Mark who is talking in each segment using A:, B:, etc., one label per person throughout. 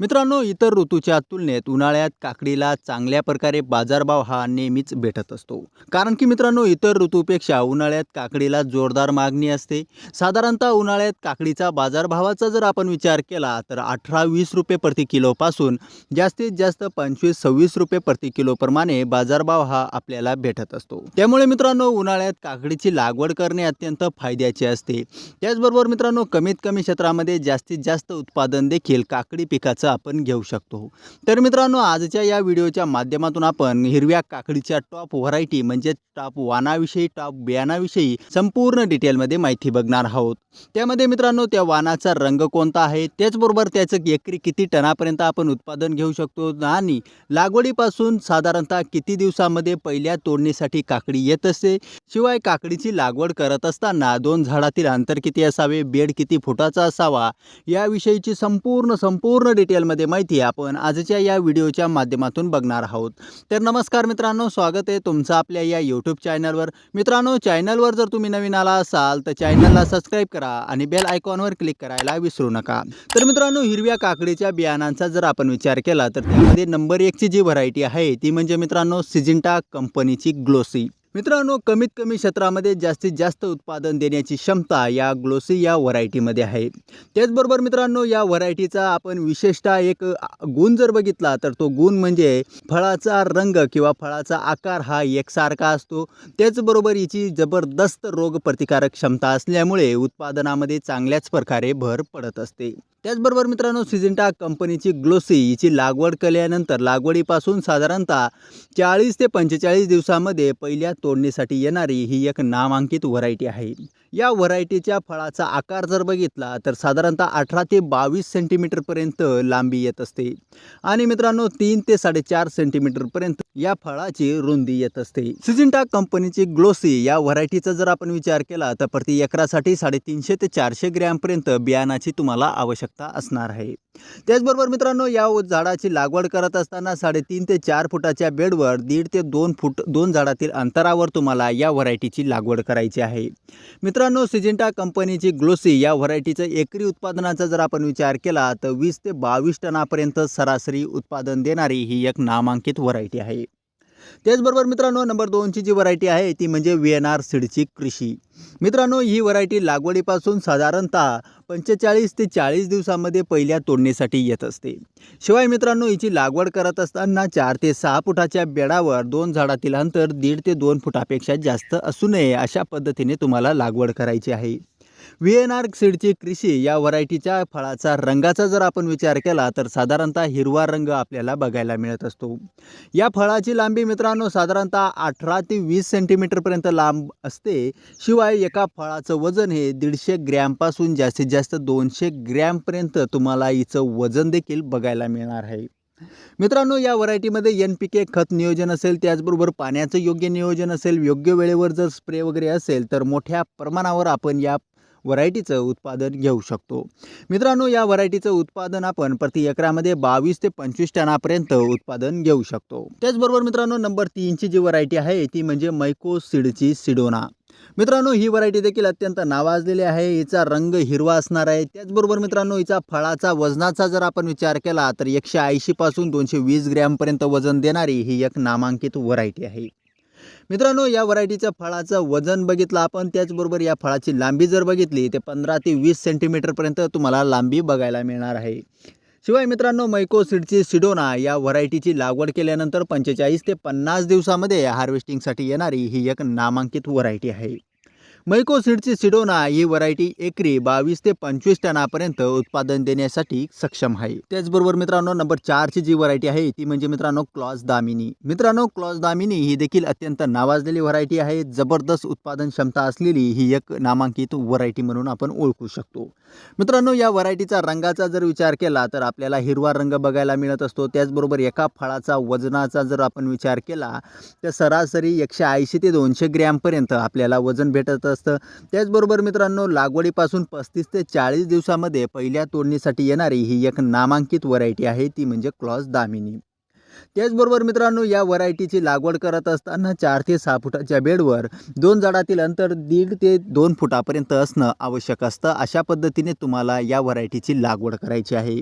A: मित्रांनो इतर ऋतूच्या तुलनेत उन्हाळ्यात काकडीला चांगल्या प्रकारे बाजारभाव हा नेहमीच भेटत असतो. कारण की मित्रांनो इतर ऋतूपेक्षा उन्हाळ्यात काकडीला जोरदार मागणी असते. साधारणतः उन्हाळ्यात काकडीचा बाजारभावाचा जर आपण विचार केला तर अठरा वीस रुपये प्रति किलोपासून जास्तीत जास्त पंचवीस सव्वीस रुपये प्रति किलोप्रमाणे बाजारभाव हा आपल्याला भेटत असतो. त्यामुळे मित्रांनो उन्हाळ्यात काकडीची लागवड करणे अत्यंत फायद्याचे असते. त्याचबरोबर मित्रांनो कमीत कमी क्षेत्रामध्ये जास्तीत जास्त उत्पादन देखील काकडी पिकाचं आपण घेऊ शकतो. तर मित्रांनो आजच्या या व्हिडिओच्या माध्यमातून आपण हिरव्या काकडीच्या टॉप व्हरायटी म्हणजे टॉप वाणाविषयी टॉप बियाणाविषयी संपूर्ण डिटेलमध्ये माहिती बघणार आहोत. त्यामध्ये मित्रांनो त्या वाणाचा रंग कोणता आहे? त्याचबरोबर त्याचं एकरी किती टनापर्यंत आपण उत्पादन घेऊ शकतो? आणि लागवडीपासून साधारणतः किती दिवसामध्ये पहिल्या तोडणीसाठी काकडी येत असते? शिवाय काकडीची लागवड करत असताना दोन झाडातील अंतर किती असावे? बेड किती फुटाचा असावा? याविषयीची संपूर्ण संपूर्ण डिटेल डिटेलमध्ये माहिती आपण आजच्या या व्हिडिओच्या माध्यमातून बघणार आहोत. तर नमस्कार मित्रांनो स्वागत आहे तुमचं आपल्या या यूट्यूब चॅनलवर मित्रांनो चॅनलवर जर तुम्ही नवीन आला असाल तर चॅनलला सबस्क्राईब करा आणि बेल आयकॉनवर क्लिक करायला विसरू नका. तर मित्रांनो हिरव्या काकडीच्या बियाणांचा जर आपण विचार केला तर त्यामध्ये नंबर एकची जी व्हरायटी आहे ती म्हणजे मित्रांनो सिजिंटा कंपनीची ग्लोसी मित्रांनो कमीत कमी क्षेत्रामध्ये जास्तीत जास्त उत्पादन देण्याची क्षमता या ग्लोसी या व्हरायटीमध्ये आहे. त्याचबरोबर मित्रांनो या व्हरायटीचा आपण विशेषतः एक गुण जर बघितला तर तो गुण म्हणजे फळाचा रंग किंवा फळाचा आकार हा एकसारखा असतो. त्याचबरोबर हिची जबरदस्त रोगप्रतिकारक क्षमता असल्यामुळे उत्पादनामध्ये चांगल्याच प्रकारे भर पडत असते. त्याचबरोबर मित्रांनो सिजिंटा कंपनीची ग्लोसी हिची लागवड केल्यानंतर लागवडीपासून साधारणतः चाळीस ते पंचेचाळीस दिवसामध्ये पहिल्या तोडणीसाठी येणारी ही एक नामांकित व्हरायटी आहे. या व्हरायटीच्या फळाचा आकार जर बघितला तर साधारणतः अठरा ते बावीस सेंटीमीटरपर्यंत लांबी येत असते. आणि मित्रांनो तीन ते साडेचार सेंटीमीटरपर्यंत या फळाची रुंदी येत असते. सिजिंटा कंपनीची ग्लोसी या व्हरायटीचा जर आपण विचार केला तर प्रति एकरासाठी साडेतीनशे ते चारशे ग्रॅमपर्यंत बियाणाची तुम्हाला आवश्यकता असणार आहे. त्याचबरोबर मित्रांनो या झाडाची लागवड करत असताना साडेतीन ते चार फुटाच्या बेडवर दीड ते दोन फूट दोन झाडातील अंतरावर तुम्हाला या व्हरायटीची लागवड करायची आहे. मित्र मित्रांनो सिजिंटा कंपनीची ग्लोसी या व्हरायटीचं एकरी उत्पादनाचा जर आपण विचार केला तर वीस ते बावीस टनापर्यंत सरासरी उत्पादन देणारी ही एक नामांकित व्हरायटी आहे. त्याचबरोबर मित्रांनो नंबर दोनची जी व्हरायटी आहे ती म्हणजे व्ही एन आर सीडची कृषी. मित्रांनो ही व्हरायटी लागवडीपासून साधारणतः पंचेचाळीस ते चाळीस दिवसामध्ये पहिल्या तोडणीसाठी येत असते. शिवाय मित्रांनो हिची लागवड करत असताना चार ते सहा फुटाच्या बेडावर दोन झाडातील अंतर दीड ते दोन फुटापेक्षा जास्त असू नये अशा पद्धतीने तुम्हाला लागवड करायची आहे. व्ही एन आर सीडची कृषी या व्हरायटीच्या फळाचा रंगाचा जर आपण विचार केला तर साधारणतः हिरवा रंग आपल्याला बघायला मिळत असतो. या फळाची लांबी मित्रांनो साधारणतः अठरा ते वीस सेंटीमीटरपर्यंत लांब असते. शिवाय एका फळाचं वजन हे दीडशे ग्रॅमपासून जास्तीत जास्त दोनशे ग्रॅमपर्यंत तुम्हाला हिचं वजन देखील बघायला मिळणार आहे. मित्रांनो या व्हरायटीमध्ये एन पी के खत नियोजन असेल त्याचबरोबर पाण्याचं योग्य नियोजन असेल योग्य वेळेवर जर स्प्रे वगैरे असेल तर मोठ्या प्रमाणावर आपण या व्हरायटीचं उत्पादन घेऊ शकतो. मित्रांनो या व्हरायटीचं उत्पादन आपण प्रति एकरामध्ये बावीस ते पंचवीस टनापर्यंत उत्पादन घेऊ शकतो. त्याचबरोबर मित्रांनो नंबर तीनची जी व्हरायटी आहे ती म्हणजे मैको सीडची सिडोना. मित्रांनो ही व्हरायटी देखील अत्यंत नावाजलेली आहे. हिचा रंग हिरवा असणार आहे. त्याचबरोबर मित्रांनो हिचा फळाचा वजनाचा जर आपण विचार केला तर एकशे ऐंशीपासून दोनशे वीस ग्रॅमपर्यंत वजन देणारी ही एक नामांकित व्हरायटी आहे. मित्रांनो या व्हरायटीच्या फळाचं वजन बघितलं आपण. त्याचबरोबर या फळाची लांबी जर बघितली ते पंधरा ते वीस सेंटीमीटरपर्यंत तुम्हाला लांबी बघायला मिळणार आहे. शिवाय मित्रांनो मैको सीडची सिडोना या व्हरायटीची लागवड केल्यानंतर पंचेचाळीस ते पन्नास दिवसामध्ये हार्वेस्टिंगसाठी येणारी ही एक नामांकित व्हरायटी आहे. मैको सीडची सिडोना ही व्हरायटी एकरी बावीस ते पंचवीस टनापर्यंत उत्पादन देण्यासाठी सक्षम आहे. त्याचबरोबर मित्रांनो नंबर चारची जी व्हरायटी आहे ती म्हणजे मित्रांनो क्लॉज दामिनी. मित्रांनो क्लॉज दामिनी ही देखील अत्यंत नावाजलेली व्हरायटी आहे. जबरदस्त उत्पादन क्षमता असलेली ही एक नामांकित व्हरायटी म्हणून आपण ओळखू शकतो. मित्रांनो या व्हरायटीचा रंगाचा जर विचार केला तर आपल्याला हिरवा रंग बघायला मिळत असतो. त्याचबरोबर एका फळाचा वजनाचा जर आपण विचार केला तर सरासरी एकशे ऐंशी ते दोनशे ग्रॅमपर्यंत आपल्याला वजन भेटत असतं. त्याचबरोबर मित्रांनो लागवडीपासून पस्तीस ते चाळीस दिवसामध्ये पहिल्या तोडणीसाठी येणारी ही एक नामांकित व्हरायटी आहे ती म्हणजे क्लॉस दामिनी. त्याचबरोबर मित्रांनो या व्हरायटीची लागवड करत असताना चार ते सहा फुटाच्या बेडवर दोन झाडातील अंतर दीड ते दोन फुटापर्यंत असणं आवश्यक असतं. अशा पद्धतीने तुम्हाला या व्हरायटीची लागवड करायची आहे.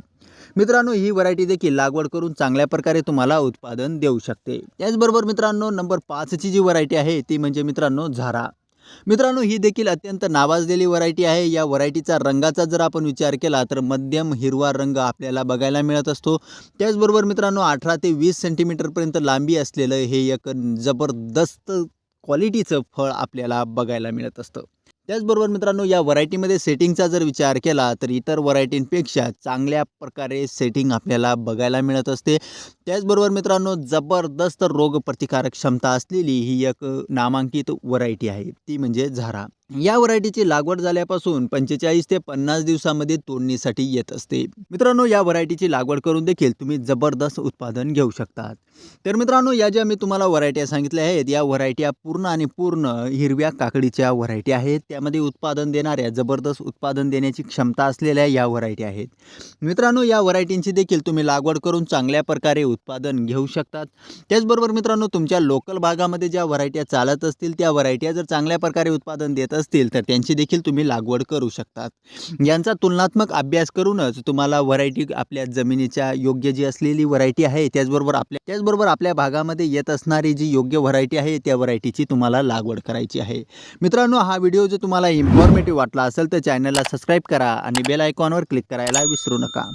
A: मित्रांनो ही व्हरायटी देखील लागवड करून चांगल्या प्रकारे तुम्हाला उत्पादन देऊ शकते. त्याचबरोबर मित्रांनो नंबर पाचची जी व्हरायटी आहे ती म्हणजे मित्रांनो झारा. मित्रांनो ही देखील अत्यंत नावाजलेली व्हरायटी आहे. या व्हरायटीचा रंगाचा जर आपण विचार केला तर मध्यम हिरवा रंग आपल्याला बघायला मिळत असतो. त्याचबरोबर मित्रांनो अठरा ते वीस सेंटीमीटरपर्यंत लांबी असलेलं हे एक जबरदस्त क्वालिटीचं फळ आपल्याला बघायला मिळत असतं. त्याचबरोबर मित्रांनो या व्हरायटीमध्ये सेटिंगचा जर विचार केला तर इतर व्हरायटींपेक्षा चांगल्या प्रकारे सेटिंग आपल्याला बघायला मिळत असते. त्याचबरोबर मित्रांनो जबरदस्त रोगप्रतिकारक क्षमता असलेली ही एक नामांकित व्हरायटी आहे ती म्हणजे झारा. या व्हरायटीची लागवड झाल्यापासून पंचेचाळीस ते पन्नास दिवसामध्ये तोडणीसाठी येत असते. मित्रांनो या व्हरायटीची लागवड करून देखील तुम्ही जबरदस्त उत्पादन घेऊ शकतात. तर मित्रांनो या ज्या मी तुम्हाला व्हरायट्या सांगितल्या आहेत या व्हरायट्या पूर्ण आणि पूर्ण हिरव्या काकडीच्या व्हरायटी आहेत. त्यामध्ये उत्पादन देणाऱ्या जबरदस्त उत्पादन देण्याची क्षमता असलेल्या या व्हरायटी आहेत. मित्रांनो या व्हरायटींची देखील तुम्ही लागवड करून चांगल्या प्रकारे उत्पादन घेऊ शकतात. त्याचबरोबर मित्रांनो तुमच्या लोकल भागामध्ये ज्या व्हरायट्या चालत असतील त्या व्हरायट्या जर चांगल्या प्रकारे उत्पादन देत असतील तर त्यांची देखील तुम्ही लागवड करू शकतात. यांचा तुलनात्मक अभ्यास करूनच तुम्हाला व्हरायटी आपल्या जमिनीच्या योग्य जी असलेली व्हरायटी आहे त्याचबरोबर आपल्या त्याचबरोबर आपल्या भागामध्ये येत असणारी जी योग्य व्हरायटी आहे त्या व्हरायटीची तुम्हाला लागवड करायची आहे. मित्रांनो हा व्हिडिओ जर तुम्हाला इन्फॉर्मेटिव्ह वाटला असेल तर चॅनलला सबस्क्राईब करा आणि बेल आयकॉनवर क्लिक करायला विसरू नका.